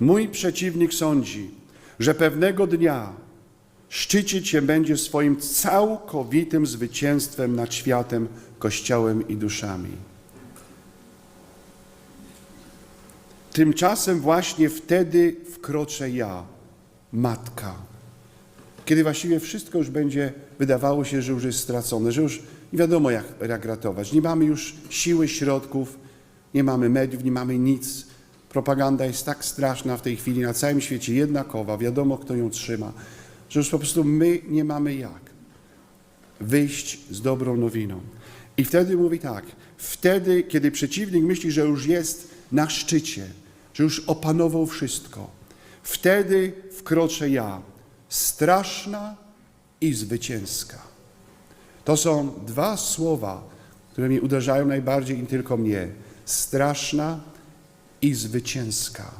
Mój przeciwnik sądzi, że pewnego dnia szczycić się będzie swoim całkowitym zwycięstwem nad światem, kościołem i duszami. Tymczasem właśnie wtedy wkroczę ja, matka. Kiedy właściwie wszystko już będzie wydawało się, że już jest stracone, że już nie wiadomo jak, jak ratować. Nie mamy już siły, środków, nie mamy mediów, nie mamy nic. Propaganda jest tak straszna w tej chwili na całym świecie, jednakowa, wiadomo kto ją trzyma, że już po prostu my nie mamy jak wyjść z dobrą nowiną. I wtedy mówi tak, wtedy, kiedy przeciwnik myśli, że już jest na szczycie, że już opanował wszystko, wtedy wkroczę ja, straszna i zwycięska. To są dwa słowa, które mi uderzają najbardziej i tylko mnie. Straszna i zwycięska.